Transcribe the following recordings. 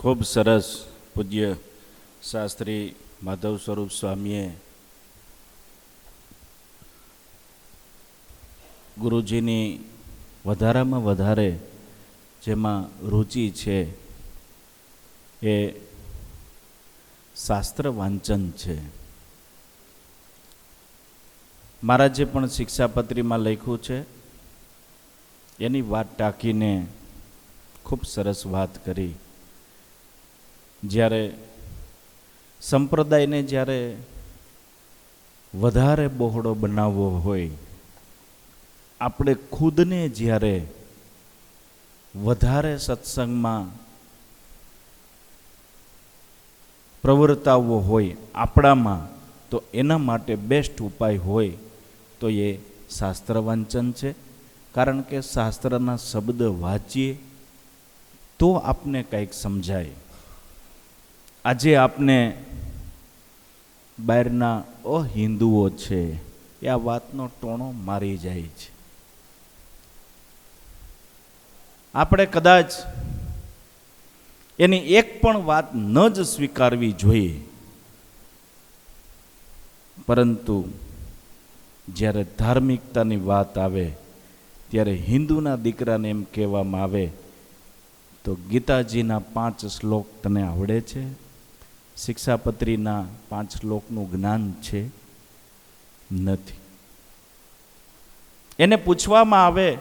ખૂબ સરસ પૂજ્ય શાસ્ત્રી માધવ સ્વરૂપ સ્વામીએ ગુરુજીની વધારામાં વધારે જેમાં રુચિ છે એ શાસ્ત્ર વાંચન છે. મારા જે પણ શિક્ષાપત્રીમાં લખ્યું છે. એની વાત ટાંકીને ખૂબ સરસ વાત કરી. જ્યારે સંપ્રદાયને જ્યારે વધારે બહોળો બનાવવો હોય, આપણે ખુદને જ્યારે વધારે સત્સંગમાં પ્રવર્તાવવો હોય આપણામાં, તો એના માટે બેસ્ટ ઉપાય હોય, તો એ શાસ્ત્ર વાંચન છે. કારણ કે શાસ્ત્રના શબ્દ વાંચીએ, તો આપને કંઈક સમજાય. આજે આપને બહારના અહિન્દુઓ છે, એ આ વાતનો ટોણો મારી જાય છે. આપણે કદાચ એની એક પણ વાત ન જ સ્વીકારવી જોઈએ. પરંતુ જ્યારે ધાર્મિકતાની વાત આવે, ત્યારે હિન્દુના દીકરાને એમ કહેવામાં આવે, તો ગીતાજીના પાંચ શ્લોક તને આવડે છે? શિક્ષાપત્રીના પાંચ શ્લોકનું જ્ઞાન છે? નથી. એને પૂછવામાં આવે,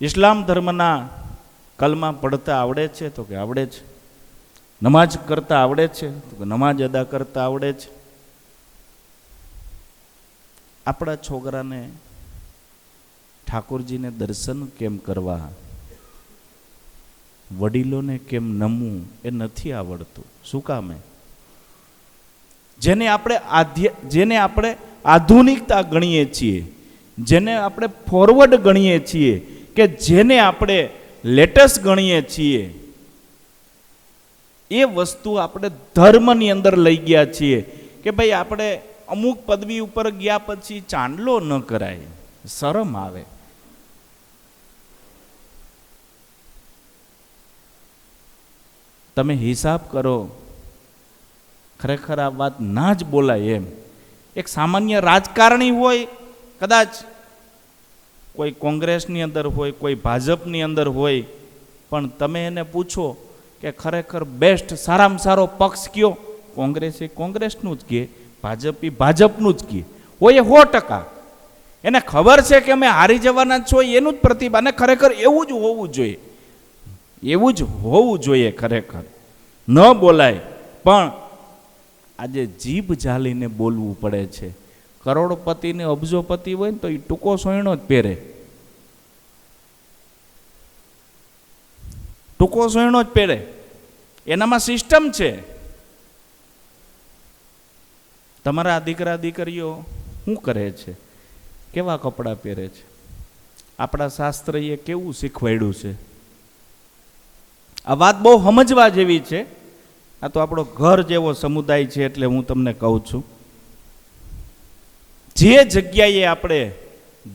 ઇસ્લામ ધર્મના કલમા પડતા આવડે છે? તો કે, આવડે છે. નમાજ કરતા આવડે છે? તો કે નમાજ અદા કરતા આવડે છે. આપણા છોકરાને ઠાકોરજીને દર્શન કેમ કરવા વડીલોને કેમ નમવું એ નથી આવડતું? શું કામે જેને આપણે આધ્ય, જેને આપણે આધુનિકતા ગણીએ છીએ, જેને આપણે ફોરવર્ડ ગણીએ છીએ, કે જેને આપણે લેટેસ્ટ ગણીએ છીએ, એ વસ્તુ આપણે ધર્મની અંદર લઈ ગયા છીએ કે ભાઈ આપણે અમુક પદવી ઉપર ગયા પછી ચાંદલો ન કરાય. શરમ આવે. તમે હિસાબ કરો. ખરેખર આ વાત ના જ બોલાય એમ. એક સામાન્ય રાજકારણી હોય, કદાચ કોઈ કોંગ્રેસની અંદર હોય, કોઈ ભાજપની અંદર હોય, પણ તમે એને પૂછો કે ખરેખર બેસ્ટ સારામાં સારો પક્ષ કયો? કોંગ્રેસ એ કોંગ્રેસનું જ કહે ભાજપ એ ભાજપનું જ કહે હોય સો ટકા. એને ખબર છે કે અમે હારી જવાના છો, એનું જ પ્રતિભા. અને ખરેખર એવું જ હોવું જોઈએ. એવું જ હોવું જોઈએ ખરેખર. ન બોલાય, પણ આજે જીભ જાલીને બોલવું પડે છે. કરોડપતિને અબજોપતિ હોય ને તો એ ટૂંકો સોયણો જ પહેરે. ટૂંકો સોયણો જ પહેરે. એનામાં સિસ્ટમ છે. તમારા દીકરા દીકરીઓ શું કરે છે? કેવા કપડાં પહેરે છે? આપણા શાસ્ત્રએ કેવું શીખવાડ્યું છે? આ વાત બહુ સમજવા જેવી છે. આ તો આપણો ઘર જેવો સમુદાય છે એટલે હું તમને કહું છું. જે જગ્યાએ આપણે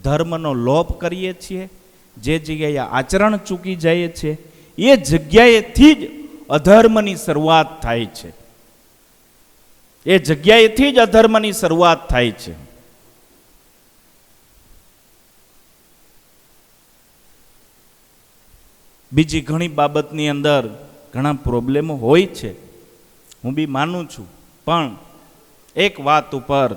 ધર્મનો લોપ કરીએ છીએ, જે જગ્યાએ આચરણ ચૂકી જઈએ છીએ, એ જગ્યાએથી જ અધર્મની શરૂઆત થાય છે. એ જગ્યાએથી જ અધર્મની શરૂઆત થાય છે. બીજી ઘણી બાબતની અંદર ઘણા પ્રોબ્લેમો હોય છે. હું બી માનું છું. પણ એક વાત ઉપર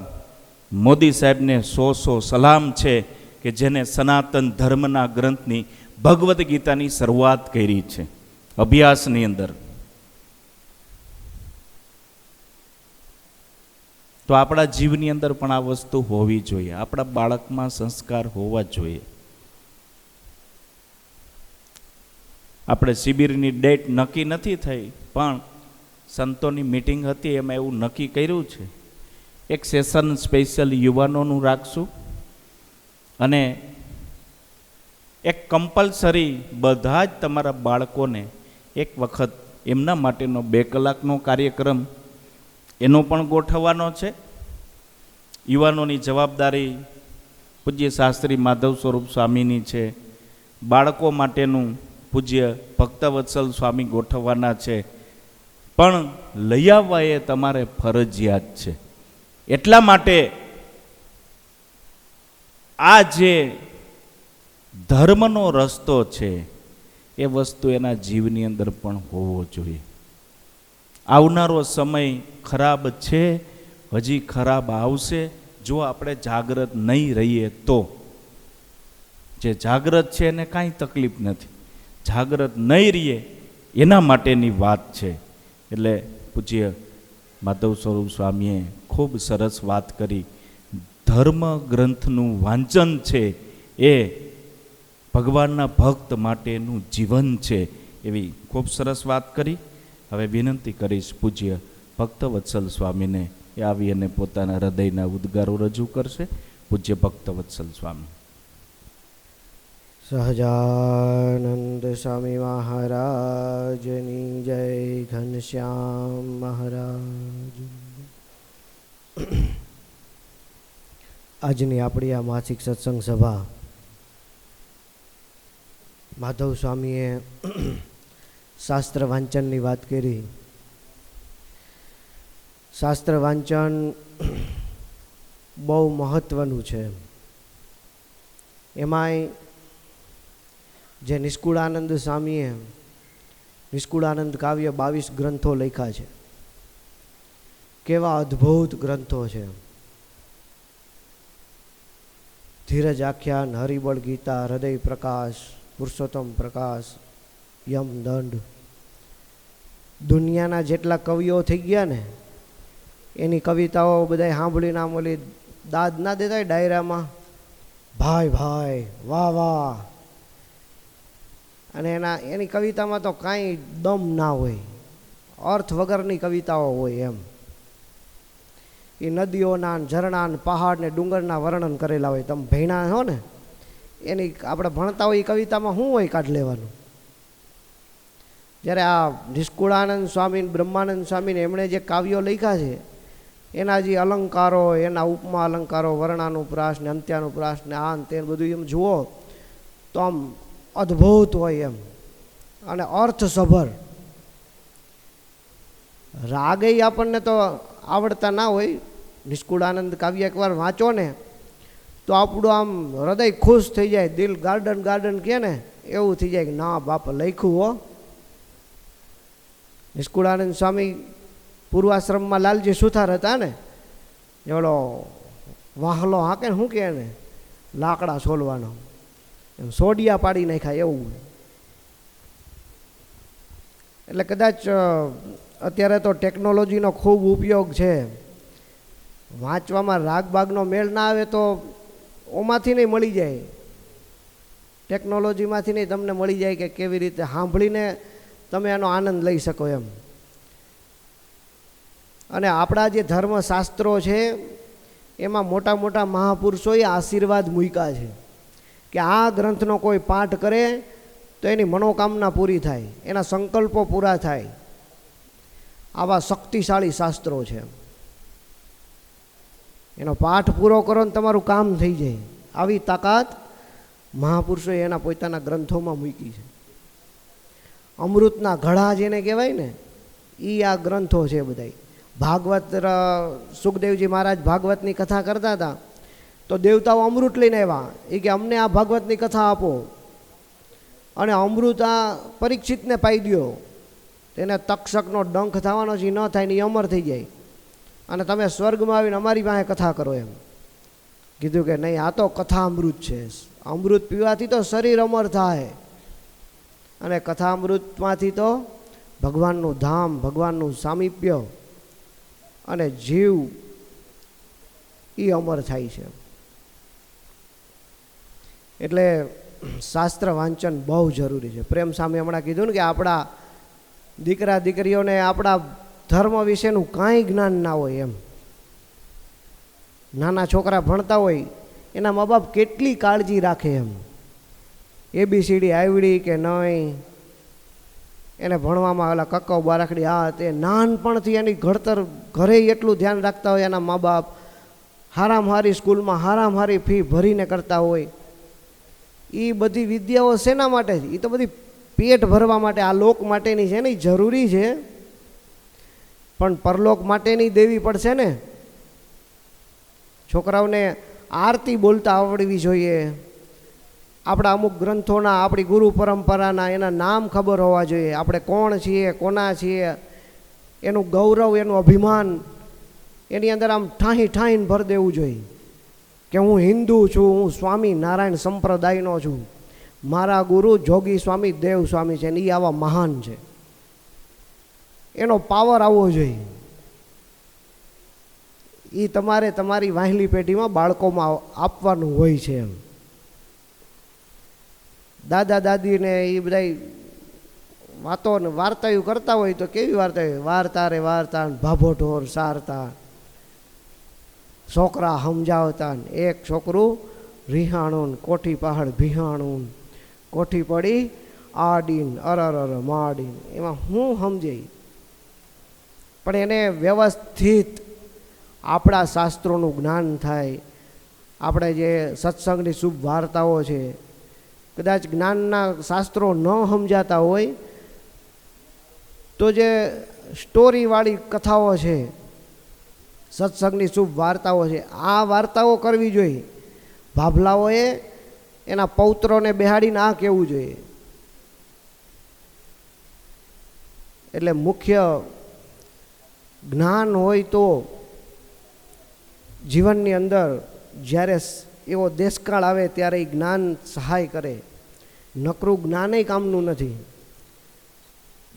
મોદી સાહેબને સો સો સલામ છે કે જેને સનાતન ધર્મના ગ્રંથની ભગવદ્ ગીતાની શરૂઆત કરી છે. અભ્યાસની અંદર. તો આપણા જીવની અંદર પણ આ વસ્તુ હોવી જોઈએ. આપણા બાળકમાં સંસ્કાર હોવા જોઈએ. આપણે શિબિરની ડેટ નક્કી નથી થઈ, પણ સંતોની મિટિંગ હતી, એમાં એવું નક્કી કર્યું છે. એક સેશન સ્પેશિયલ યુવાનોનું રાખશું અને એક કમ્પલસરી બધા જ તમારા બાળકોને એક વખત એમના માટેનો બે કલાકનો કાર્યક્રમ એનો પણ ગોઠવવાનો છે. યુવાનોની જવાબદારી પૂજ્ય શાસ્ત્રી માધવ સ્વરૂપ સ્વામીની છે. બાળકો માટેનું પૂજ્ય ભક્તવત્સલ સ્વામી ગોઠવવાના છે. પણ લઈ આવવા એ તમારે ફરજિયાત છે. એટલા માટે આ જે ધર્મનો રસ્તો છે, એ વસ્તુ એના જીવની અંદર પણ હોવો જોઈએ. આવનારો સમય ખરાબ છે, હજી ખરાબ આવશે, જો આપણે જાગ્રત નહીં રહીએ તો. જે જાગ્રત છે એને કાંઈ તકલીફ નથી. જાગ્રત નહીં રહીએ, એના માટેની વાત છે. એટલે પૂજ્ય માધવ સ્વરૂપ સ્વામીએ ખૂબ સરસ વાત કરી. ધર્મ ગ્રંથનું વાંચન છે એ ભગવાનના ભક્ત માટેનું જીવન છે એવી ખૂબ સરસ વાત કરી. હવે વિનંતી કરીશ પૂજ્ય ભક્ત વત્સલ સ્વામીને એ આવી અને પોતાના હૃદયના ઉદ્ગારો રજૂ કરશે. પૂજ્ય ભક્ત વત્સલ સ્વામી. સહજાનંદ સ્વામી મહારાજની જય ઘનશ્યામ મહારાજ આજની આપણી આ માસિક સત્સંગ સભા માધવ સ્વામીએ શાસ્ત્ર વાંચનની વાત કરી. શાસ્ત્ર વાંચન બહુ મહત્ત્વનું છે. એમાંય જે નિષ્કુળાનંદ સ્વામીએ નિષ્કુળાનંદ કાવ્ય બાવીસ ગ્રંથો લખ્યા છે. કેવા અદ્ભુત ગ્રંથો છે. ધીરજ આખ્યાન, હરિબળ ગીતા, હૃદય પ્રકાશ, પુરુષોત્તમ પ્રકાશ, યમ દંડ. દુનિયાના જેટલા કવિઓ થઈ ગયા ને, એની કવિતાઓ બધા સાંભળીને આમ ઓલી દાદ ના દેતા ડાયરામાં, ભાઈ ભાઈ, વાહ વાહ અને એના, એની કવિતામાં તો કાંઈ દમ ના હોય. અર્થ વગરની કવિતાઓ હોય એમ. એ નદીઓના ઝરણા ને પહાડ ને ડુંગરના વર્ણન કરેલા હોય. તમે ભૈણા હો ને, એની આપણે ભણતા હોય એ કવિતામાં શું હોય કાઢ લેવાનું? જ્યારે આ નિષ્કુળાનંદ સ્વામી બ્રહ્માનંદ સ્વામીને એમણે જે કાવ્યો લખ્યા છે, એના જે અલંકારો, એના ઉપમા અલંકારો, વર્ણાનુપ્રાસ ને અંત્યાનુપ્રાસ ને આ તે બધું એમ જુઓ, તો આમ અદ્ભુત હોય એમ. અને અર્થસભર. રાગે આપણને તો આવડતા ના હોય. નિષ્કુળાનંદ કાવ્ય એકવાર વાંચો ને, તો આપણું આમ હૃદય ખુશ થઈ જાય, દિલ ગાર્ડન ગાર્ડન કહે ને, એવું થઈ જાય કે ના બાપ, લખ્યું હો. નિષ્કુળાનંદ સ્વામી પૂર્વાશ્રમમાં લાલજી સુથાર હતા ને, એવડો વાહલો હાકે ને શું કહે ને, લાકડા છોલવાનો. સોડિયા પાડી નાખ્યા, એવું એટલે કદાચ અત્યારે તો ટેકનોલોજીનો ખૂબ ઉપયોગ છે. વાંચવામાં રાગ બાગનો મેળ ના આવે તો ઓમાંથી નહીં મળી જાય. ટેકનોલોજીમાંથી નહીં તમને મળી જાય કે કેવી રીતે સાંભળીને તમે એનો આનંદ લઈ શકો એમ. અને આપણા જે ધર્મશાસ્ત્રો છે, એમાં મોટા મોટા મહાપુરુષોએ આશીર્વાદ મૂક્યા છે. કે આ ગ્રંથનો કોઈ પાઠ કરે તો એની મનોકામના પૂરી થાય, એના સંકલ્પો પૂરા થાય. આવા શક્તિશાળી શાસ્ત્રો છે. એનો પાઠ પૂરો કરો ને તમારું કામ થઈ જાય. આવી તાકાત મહાપુરુષોએ એના પોતાના ગ્રંથોમાં મૂકી છે. અમૃતના ઘડા જેને કહેવાય ને એ આ ગ્રંથો છે બધાય. ભાગવત સુખદેવજી મહારાજ ભાગવતની કથા કરતા હતા. તો દેવતાઓ અમૃત લઈને આવ્યા. એ કે, અમને આ ભાગવતની કથા આપો. અને અમૃત આ પરીક્ષિતને પાઈ દ્યો. તેને તક્ષકનો ડંખ થવાનો છે ન થાય ને અમર થઈ જાય. અને તમે સ્વર્ગમાં આવીને અમારી પાસે કથા કરો એમ. કીધું કે, નહીં, આ તો કથા અમૃત છે. અમૃત પીવાથી તો શરીર અમર થાય. અને કથા અમૃતમાંથી તો ભગવાનનું ધામ, ભગવાનનું સામીપ્ય અને જીવ એ અમર થાય છે. એટલે શાસ્ત્ર વાંચન બહુ જરૂરી છે. પ્રેમ સામે હમણાં કીધું ને કે આપણા દીકરા દીકરીઓને આપણા ધર્મ વિશેનું કાંઈ જ્ઞાન ના હોય એમ. નાના છોકરા ભણતા હોય, એના મા બાપ કેટલી કાળજી રાખે એમ. એબીસીડી આવડી કે નહીં? એને ભણવામાં ઓલા કક્કાઓ બારાખડી આ તે નાનપણથી એની ઘડતર ઘરે એટલું ધ્યાન રાખતા હોય એના મા બાપ. હારામ હારી સ્કૂલમાં હારામ હારી ફી ભરીને કરતા હોય. એ બધી વિદ્યાઓ શેના માટે છે? એ તો બધી પેટ ભરવા માટે, આ લોક માટેની છે ને જરૂરી છે. પણ પરલોક માટેની દેવી પડશે ને? છોકરાઓને આરતી બોલતા આવડવી જોઈએ. આપણા અમુક ગ્રંથોના, આપણી ગુરુ પરંપરાના એના નામ ખબર હોવા જોઈએ. આપણે કોણ છીએ, કોના છીએ? એનું ગૌરવ, એનું અભિમાન, એની અંદર આમ ઠાહી ઠાહીને ભર દેવું જોઈએ. કે હું હિન્દુ છું, હું સ્વામી નારાયણ સંપ્રદાયનો છું. મારા ગુરુ જોગી સ્વામી, દેવ સ્વામી છે ને એ આવા મહાન છે. એનો પાવર આવવો જોઈએ. એ તમારે તમારી વાહલી પેઢીમાં બાળકોમાં આપવાનું હોય છે એમ. દાદા દાદીને એ બધા વાતો ને વાર્તાયું કરતા હોય તો કેવી વાર્તા વાર્તા રે વાર્તા ભાભો ઢોર સારતા. છોકરા સમજાવતા ને એક છોકરું રિહાણું કોઠી પહાડ ભિહાણું કોઠી પડી, આડીન અરર અર માડીન. એમાં હું સમજે પણ એને વ્યવસ્થિત આપણા શાસ્ત્રોનું જ્ઞાન થાય. આપણે જે સત્સંગની શુભ વાર્તાઓ છે, કદાચ જ્ઞાનના શાસ્ત્રો ન સમજાતા હોય, તો જે સ્ટોરીવાળી કથાઓ છે સત્સંગની શુભ વાર્તાઓ છે. આ વાર્તાઓ કરવી જોઈએ. ભાભલાઓએ એના પૌત્રોને બેહાડીને આ કહેવું જોઈએ. એટલે મુખ્ય જ્ઞાન હોય તો જીવનની અંદર જ્યારે એવો દેશકાળ આવે ત્યારે એ જ્ઞાન સહાય કરે. નકરું જ્ઞાને કામનું નથી.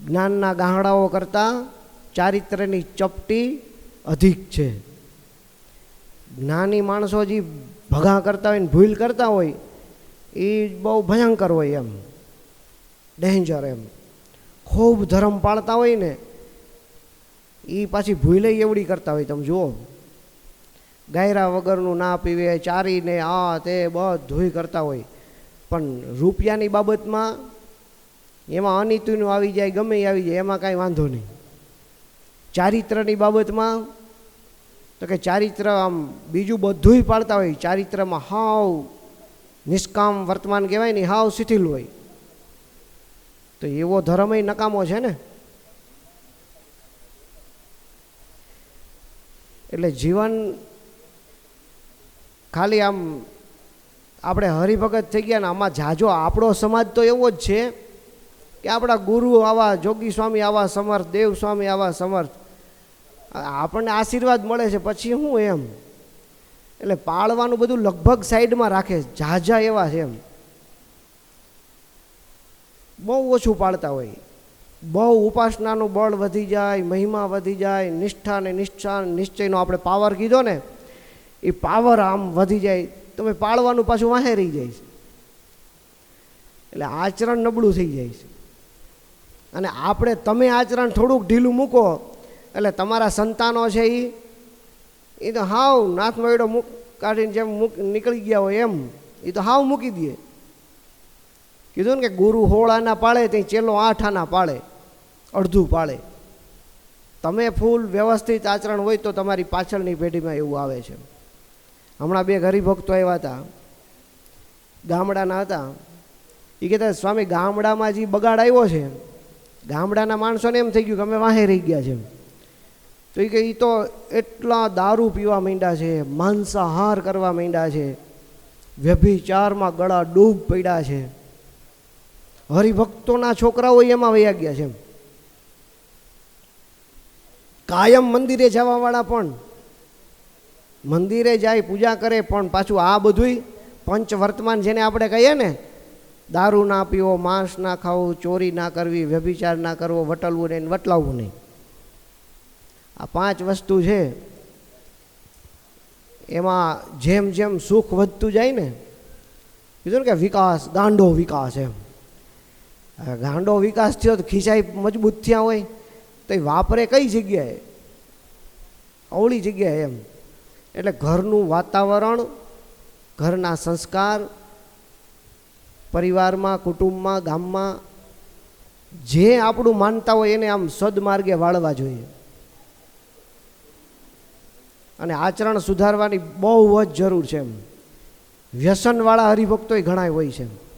જ્ઞાનના ગાહડાઓ કરતાં ચારિત્ર્યની ચપટી અધિક છે. જ્ઞાની માણસો જે ભગા કરતા હોય ને ભૂલ કરતા હોય, એ બહુ ભયંકર હોય એમ. ડેન્જર એમ. ખૂબ ધર્મ પાળતા હોય ને, એ પાછી ભૂલે એવડી કરતા હોય. તમે જુઓ. ગાયરા વગરનું ના પીવે, ચારીને આ તે બધું કરતા હોય. પણ રૂપિયાની બાબતમાં એમાં અનિતુનું આવી જાય, ગમે આવી જાય, એમાં કાંઈ વાંધો નહીં. ચારિત્રની બાબતમાં તો કે ચારિત્ર આમ બીજું બધુંય પાડતા હોય. ચારિત્રમાં હાવ નિષ્કામ વર્તમાન કહેવાય ને, હાવ શિથિલ હોય. તો એવો ધર્મય નકામો છે ને. એટલે જીવન ખાલી આમ આપણે હરિભગત થઈ ગયા ને, આમાં જાજો આપણો સમાજ તો એવો જ છે કે આપણા ગુરુ આવા, જોગી સ્વામી આવા, સમર્થ, દેવ સ્વામી આવા, સમર્થ. આપણને આશીર્વાદ મળે છે, પછી શું એમ? એટલે પાળવાનું બધું લગભગ સાઈડમાં રાખે ઝાઝા એવા છે એમ. બહુ ઓછું પાળતા હોય. બહુ ઉપાસનાનું બળ વધી જાય, મહિમા વધી જાય નિષ્ઠા ને નિષ્ઠા નિશ્ચયનો આપણે પાવર કીધો ને, એ પાવર આમ વધી જાય, તમે પાળવાનું પાછું વાહે રહી જાય એટલે આચરણ નબળું થઈ જાય છે. અને આપણે, તમે આચરણ થોડુંક ઢીલું મૂકો એટલે તમારા સંતાનો છે એ એ તો હાવ નાથ મયડો મૂક કાઢીને જેમ મૂક નીકળી ગયા હોય એમ એ તો હાવ મૂકી દે. કીધું ને કે ગુરુ હોળાના પાળે ત્યાં ચેલો આઠ આના પાળે, અડધું પાળે. તમે ફૂલ વ્યવસ્થિત આચરણ હોય તો તમારી પાછળની પેઢીમાં એવું આવે છે. હમણાં બે હરિભક્તો આવ્યા હતા, ગામડાના હતા. એ કહેતા, સ્વામી, ગામડામાં જે બગાડ આવ્યો છે, ગામડાના માણસોને એમ થઈ ગયું કે અમે વાહે રહી ગયા છે તો એ કે એ તો એટલા દારૂ પીવા માંડ્યા છે, માંસાહાર કરવા માંડ્યા છે, વ્યભિચારમાં ગળા ડૂબ પડ્યા છે. હરિભક્તોના છોકરાઓ એમાં વયા ગયા છે કાયમ મંદિરે જવાવાળા પણ, મંદિરે જાય, પૂજા કરે, પણ પાછું આ બધુંય પંચ વર્તમાન જેને આપણે કહીએ ને, દારૂ ના પીવો, માંસ ના ખાવું, ચોરી ના કરવી, વ્યભિચાર ના કરવો, વટલવું નહીં વટલાવવું નહીં. આ પાંચ વસ્તુ છે, એમાં જેમ જેમ સુખ વધતું જાય ને, કીધું ને કે વિકાસ, ગાંડો વિકાસ એમ. ગાંડો વિકાસ થયો તો ખીચાઈ મજબૂત થયા હોય, તો એ વાપરે કઈ જગ્યાએ? અવળી જગ્યાએ એમ. એટલે ઘરનું વાતાવરણ, ઘરના સંસ્કાર, પરિવારમાં, કુટુંબમાં, ગામમાં, જે આપણું માનતા હોય એને આમ સદમાર્ગે વાળવા જોઈએ. અને આચરણ સુધારવાની બહુ જ જરૂર છે એમ. વ્યસનવાળા હરિભક્તોય ઘણા હોય છે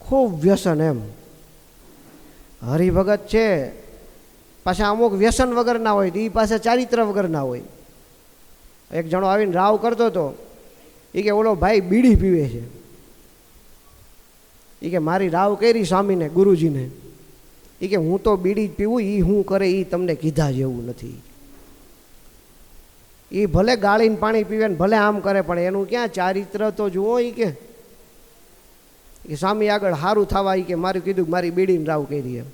ખૂબ વ્યસન એમ. હરિભગત છે, પાછા અમુક વ્યસન વગરના હોય તો એ પાસે ચારિત્ર વગરના હોય. એક જણો આવીને રાવ કરતો હતો એ કે, ઓલો ભાઈ બીડી પીવે છે. એ કે, મારી રાવ કરી સ્વામીને, ગુરુજીને. એ કે, હું તો બીડી જ પીવું એ હું કરે એ તમને કીધા જેવું નથી. એ ભલે ગાળીને પાણી પીવે ને ભલે આમ કરે, પણ એનું ક્યાં ચારિત્ર તો જુઓ એ કે. એ સ્વામી આગળ સારું થવા એ કે મારું કીધું મારી બીડીને રાવ કરી એમ.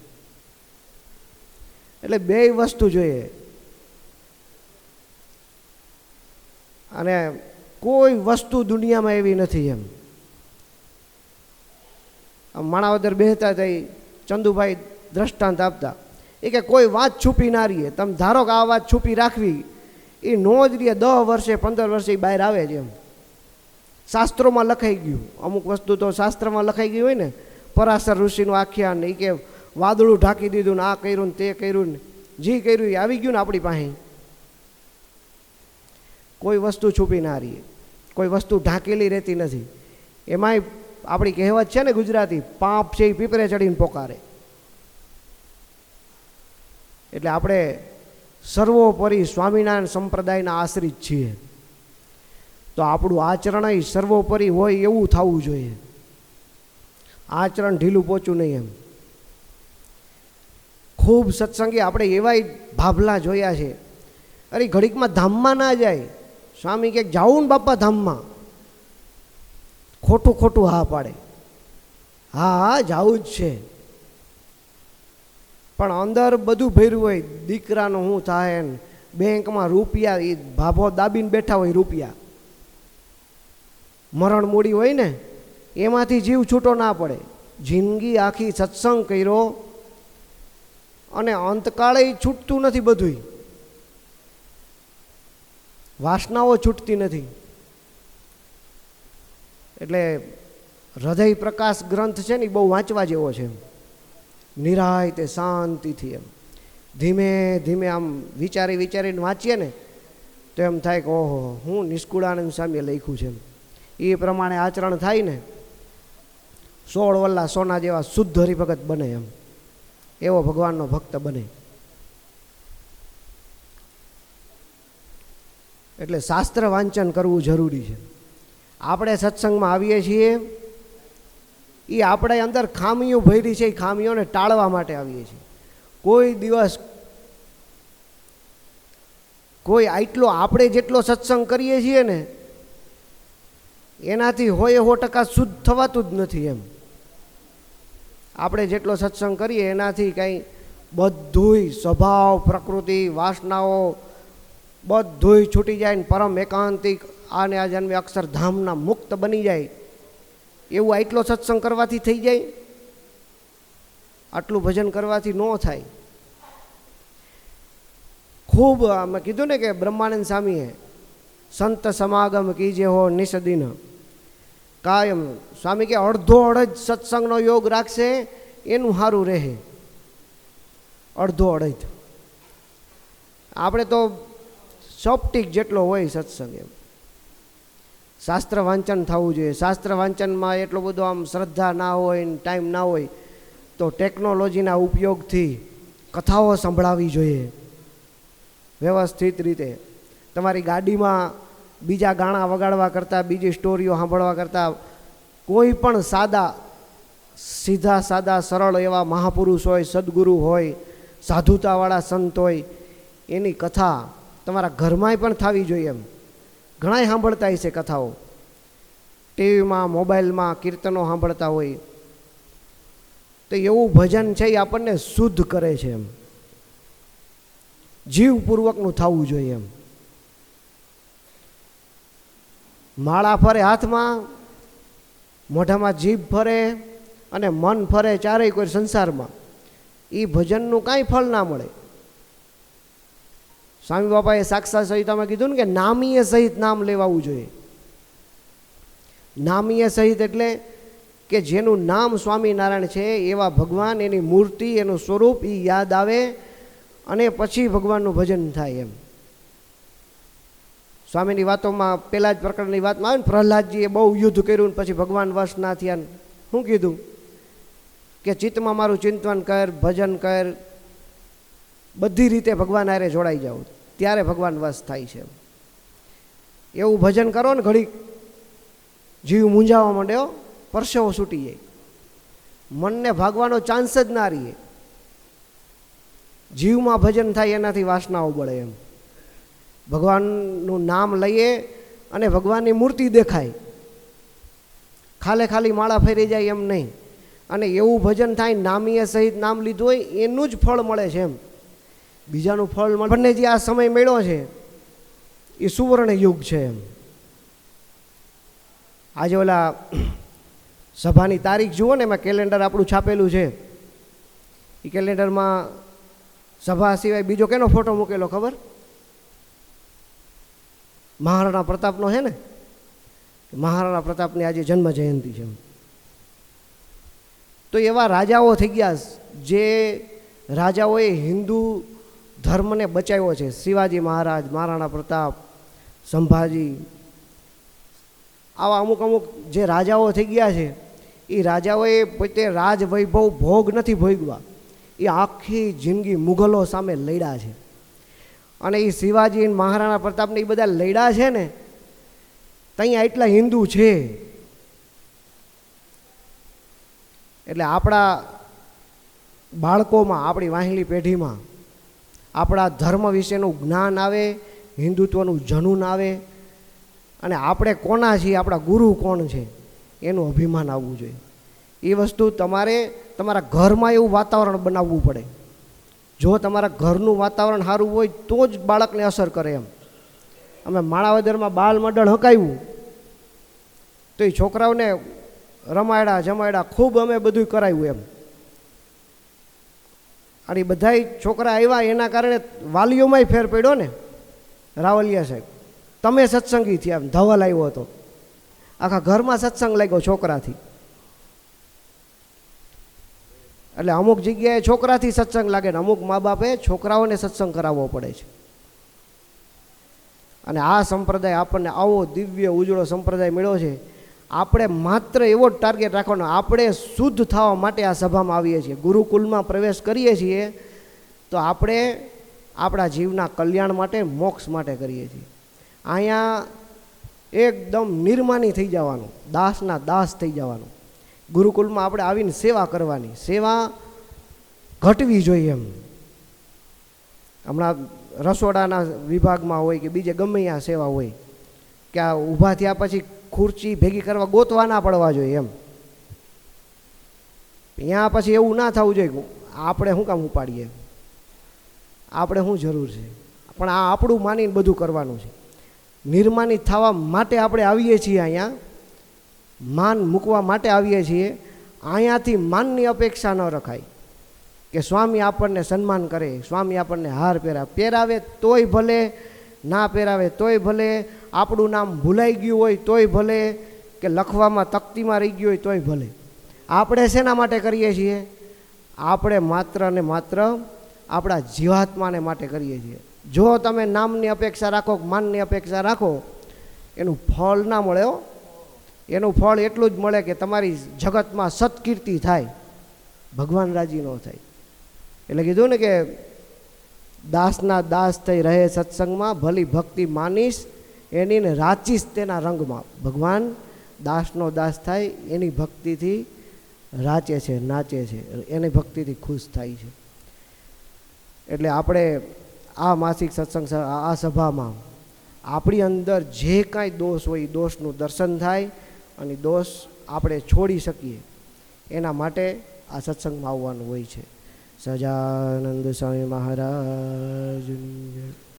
એટલે બે વસ્તુ જોઈએ. અને કોઈ વસ્તુ દુનિયામાં એવી નથી એમ. માણાવદર બેહતા થઈ ચંદુભાઈ દ્રષ્ટાંત આપતા. એ કે કોઈ વાત છુપી ના રહીએ. તમે ધારો કે આ વાત છુપી રાખવી એ નો જ રહીએ દસ વર્ષે, પંદર વર્ષે બહાર આવે છે એમ. શાસ્ત્રોમાં લખાઈ ગયું. અમુક વસ્તુ તો શાસ્ત્રમાં લખાઈ ગયું હોય ને, પરાશર ઋષિનું આખ્યાન એ કે વાદળું ઢાંકી દીધું ને આ કર્યું ને તે કર્યું ને, જે કર્યું એ આવી ગયું ને આપણી પાસે. કોઈ વસ્તુ છુપી ના રહીએ કોઈ વસ્તુ ઢાંકેલી રહેતી નથી. એમાંય આપણી કહેવત છે ને ગુજરાતી, પાપ છે એ પીપરે ચડીને પોકારે. એટલે આપણે સર્વોપરી સ્વામિનારાયણ સંપ્રદાયના આશ્રિત છીએ. તો આપણું આચરણ સર્વોપરી હોય એવું થવું જોઈએ. આચરણ ઢીલું પોચું નહીં એમ. ખૂબ સત્સંગી આપણે એવાય ભાભલા જોયા છે. અરે ઘડીકમાં ધામમાં ના જાય. સ્વામી કે જાઉં ને બાપા ધામમાં. ખોટું ખોટું હા પાડે. હા હા જાવું જ છે. પણ અંદર બધું ભર્યું હોય, દીકરાનું શું થાય ને બેંકમાં રૂપિયા એ ભાભો દાબીને બેઠા હોય રૂપિયા. મરણ મૂડી હોય ને, એમાંથી જીવ છૂટો ના પડે. જિંદગી આખી સત્સંગ કર્યો અને અંતકાળે છૂટતું નથી બધુંય. વાસનાઓ છૂટતી નથી. એટલે હૃદય પ્રકાશ ગ્રંથ છે ને એ બહુ વાંચવા જેવો છે. નિરાય તે શાંતિથી એમ. ધીમે ધીમે આમ વિચારી વિચારીને વાંચીએ ને, તો એમ થાય કે ઓહો, હું નિષ્કુળાનંદ સ્વામીએ લખ્યું છે એમ. એ પ્રમાણે આચરણ થાય ને, સોળ વલ્લા સોના જેવા શુદ્ધ હરિભગત બને એમ. એવો ભગવાનનો ભક્ત બને. એટલે શાસ્ત્ર વાંચન કરવું જરૂરી છે. આપણે સત્સંગમાં આવીએ છીએ એ આપણે અંદર ખામીઓ ભરી છે એ ખામીઓને ટાળવા માટે આવીએ છીએ. કોઈ દિવસ કોઈ આટલો આપણે જેટલો સત્સંગ કરીએ છીએ ને, એનાથી હોય સો ટકા શુદ્ધ થવાતું જ નથી એમ. આપણે જેટલો સત્સંગ કરીએ એનાથી કંઈ બધુંય સ્વભાવ, પ્રકૃતિ, વાસનાઓ બધુંય છૂટી જાય ને પરમ એકાંતિક આને આ જન્મે અક્ષરધામના મુક્ત બની જાય. એવું આટલો સત્સંગ કરવાથી થઈ જાય. આટલું ભજન કરવાથી ન થાય. ખૂબ અમે કીધું ને કે બ્રહ્માનંદ સ્વામીએ, સંત સમાગમ કીજે હો નિષદિન કાયમ. સ્વામી કે અડધો અડધ સત્સંગનો યોગ રાખશે, એનું સારું રહે. અડધો અડધ આપણે તો સોપ્ટિક જેટલો હોય સત્સંગ એમ. શાસ્ત્ર વાંચન થવું જોઈએ. શાસ્ત્ર વાંચનમાં એટલો બધો આમ શ્રદ્ધા ના હોય ને ટાઈમ ના હોય, તો ટેકનોલોજીના ઉપયોગથી કથાઓ સંભળાવી જોઈએ. વ્યવસ્થિત રીતે. તમારી ગાડીમાં બીજા ગાણા વગાડવા કરતાં, બીજી સ્ટોરીઓ સાંભળવા કરતાં, કોઈ પણ સાદા, સીધા સાદા, સરળ એવા મહાપુરુષ હોય, સદગુરુ હોય, સાધુતાવાળા સંત હોય, એની કથા તમારા ઘરમાંય પણ થવી જોઈએ એમ. ઘણાય સાંભળતા હશે કથાઓ. ટીવીમાં, મોબાઈલમાં કીર્તનો સાંભળતા હોય. તો એવું ભજન છે એ આપણને શુદ્ધ કરે છે એમ. જીવપૂર્વકનું થવું જોઈએ એમ. માળા ફરે હાથમાં, મોઢામાં જીભ ફરે અને મન ફરે ચારેય કોઈ સંસારમાં. એ ભજનનું કાંઈ ફળ ના મળે. સ્વામી બાપાએ સાક્ષાત સહિતામાં કીધું ને કે નામીય સહિત નામ લેવાવું જોઈએ. નામીય સહિત એટલે કે જેનું નામ સ્વામિનારાયણ છે, એવા ભગવાન, એની મૂર્તિ, એનું સ્વરૂપ એ યાદ આવે અને પછી ભગવાનનું ભજન થાય એમ. સ્વામીની વાતોમાં પહેલા જ પ્રકરણની વાતમાં આવે ને, પ્રહલાદજીએ બહુ યુદ્ધ કર્યું ને પછી ભગવાન વશ ના થયા શું કીધું કે ચિત્તમાં મારું ચિંતન કર, ભજન કર બધી રીતે ભગવાન હારે જોડાઈ જાઓ. ત્યારે ભગવાન વસ થાય છે. એવું ભજન કરો ને ઘડીક, જીવ મૂંઝાવા માંડ્યો પરસેવો છૂટી જાય. મનને ભાગવાનો ચાન્સ જ ના રહીએ જીવમાં ભજન થાય એનાથી વાસનાઓ બળે એમ. ભગવાનનું નામ લઈએ અને ભગવાનની મૂર્તિ દેખાય. ખાલે ખાલી માળા ફેરી જાય એમ નહીં. અને એવું ભજન થાય નામીએ સહિત નામ લીધું હોય, એનું જ ફળ મળે છે એમ. બીજાનું ફળ બંને જે આ સમય મળ્યો છે, એ સુવર્ણ યુગ છે એમ. આજે ઓલા સભાની તારીખ જુઓ ને, એમાં કેલેન્ડર આપણું છાપેલું છે. એ કેલેન્ડરમાં સભા સિવાય બીજો કેનો ફોટો મૂકેલો ખબર? મહારાણા પ્રતાપનો છે ને? મહારાણા પ્રતાપની આજે જન્મ જયંતિ છે તો એવા રાજાઓ થઈ ગયા જે રાજાઓએ હિન્દુ ધર્મને બચાવ્યો છે. શિવાજી મહારાજ, મહારાણા પ્રતાપ, સંભાજી, આવા અમુક અમુક જે રાજાઓ થઈ ગયા છે એ રાજાઓએ પોતે રાજવૈભવ ભોગ નથી ભોગવા એ આખી જિંદગી મુઘલો સામે લડ્યા છે. અને એ શિવાજી મહારાણા પ્રતાપને એ બધા લડ્યા છે ને, ત્યાં એટલા હિન્દુ છે. એટલે આપણા બાળકોમાં, આપણી વાહિલી પેઢીમાં આપણા ધર્મ વિશેનું જ્ઞાન આવે, હિન્દુત્વનું જનૂન આવે, અને આપણે કોના છીએ, આપણા ગુરુ કોણ છે, એનું અભિમાન આવવું જોઈએ. એ વસ્તુ તમારે તમારા ઘરમાં એવું વાતાવરણ બનાવવું પડે. જો તમારા ઘરનું વાતાવરણ સારું હોય, તો જ બાળકને અસર કરે એમ. અમે માણાવદરમાં બાલ મંડળ હકાવ્યું તો એ છોકરાઓને રમાયડા, જમાયડા ખૂબ અમે બધું કરાવ્યું એમ. અને એ બધાય છોકરા આવ્યા એના કારણે વાલીઓમાંય ફેર પડ્યો ને. રાવલિયા સાહેબ, તમે સત્સંગી થયા એમ ધવલ આવ્યો હતો. આખા ઘરમાં સત્સંગ લાગ્યો છોકરાથી. એટલે અમુક જગ્યાએ છોકરાથી સત્સંગ લાગે ને, અમુક મા બાપે છોકરાઓને સત્સંગ કરાવવો પડે છે. અને આ સંપ્રદાય આપણને આવો દિવ્ય ઉજળો સંપ્રદાય મળ્યો છે આપણે માત્ર એવો જ ટાર્ગેટ રાખવાનો, આપણે શુદ્ધ થવા માટે આ સભામાં આવીએ છીએ. ગુરુકુલમાં પ્રવેશ કરીએ છીએ તો આપણે આપણા જીવના કલ્યાણ માટે, મોક્ષ માટે કરીએ છીએ. અહીંયા એકદમ નિર્માની થઈ જવાનું, દાસના દાસ થઈ જવાનું. ગુરુકુલમાં આપણે આવીને સેવા કરવાની, સેવા ઘટવી જોઈએ એમ. હમણાં રસોડાના વિભાગમાં હોય કે બીજે ગમે ત્યાં સેવા હોય કે આ ઊભા થયા પછી ખુરચી ભેગી કરવા ગોતવા ના પડવા જોઈએ એમ. ત્યાં પછી એવું ના થવું જોઈએ આપણે શું કામ ઉપાડીએ? આપણે શું જરૂર છે? પણ આ આપણું માનીને બધું કરવાનું છે. નિર્માનિત થવા માટે આપણે આવીએ છીએ અહીંયા. માન મૂકવા માટે આવીએ છીએ. અહીંયાથી માનની અપેક્ષા ન રખાય. કે સ્વામી આપણને સન્માન કરે, સ્વામી આપણને હાર પહેરાવે પહેરાવે તોય ભલે, ના પહેરાવે તોય ભલે આપણું નામ ભૂલાઈ ગયું હોય તોય ભલે કે લખવામાં તકતીમાં રહી ગયું હોય તોય ભલે. આપણે શેના માટે કરીએ છીએ? આપણે માત્ર ને માત્ર આપણા જીવાત્માને માટે કરીએ છીએ. જો તમે નામની અપેક્ષા રાખો માનની અપેક્ષા રાખો, એનું ફળ ના મળે એનું ફળ એટલું જ મળે કે તમારી જગતમાં સત્કીર્તિ થાય. ભગવાન રાજી ન થાય. એટલે કીધું ને કે દાસના દાસ થઈ રહે સત્સંગમાં, ભલી ભક્તિ માનીશ એની રાચીશ તેના રંગમાં. ભગવાન દાસનો દાસ થાય, એની ભક્તિથી રાચે છે, નાચે છે, એની ભક્તિથી ખુશ થાય છે. એટલે આપણે આ માસિક સત્સંગ આ સભામાં આપણી અંદર જે કાંઈ દોષ હોય, એ દોષનું દર્શન થાય અને દોષ આપણે છોડી શકીએ. એના માટે આ સત્સંગમાં આવવાનું હોય છે. સજાનંદ સ્વામી મહારાજની જય.